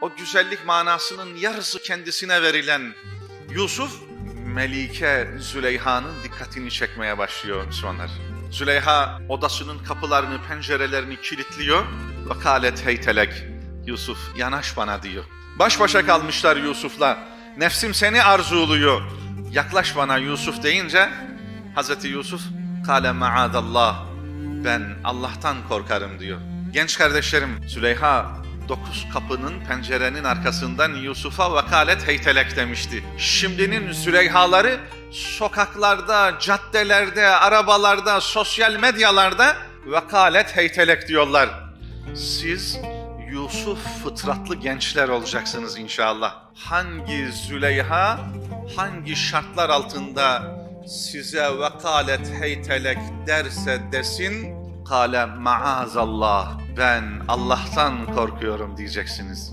o güzellik manasının yarısı kendisine verilen Yusuf, Melike Züleyha'nın dikkatini çekmeye başlıyor Müslümanlar. Züleyha odasının kapılarını, pencerelerini kilitliyor. Vakalet heytelek. Yusuf yanaş bana diyor. Baş başa kalmışlar Yusuf'la. Nefsim seni arzuluyor. Yaklaş bana Yusuf deyince Hazreti Yusuf kale maadallah ben Allah'tan korkarım diyor. Genç kardeşlerim Züleyha dokuz kapının pencerenin arkasından Yusuf'a vakalet heytelek demişti. Şimdinin Züleyhaları sokaklarda, caddelerde, arabalarda, sosyal medyalarda vakalet heytelek diyorlar. Siz Yusuf fıtratlı gençler olacaksınız inşallah. Hangi Züleyha, hangi şartlar altında size vekalet heytelek derse desin, kale maazallah ben Allah'tan korkuyorum diyeceksiniz.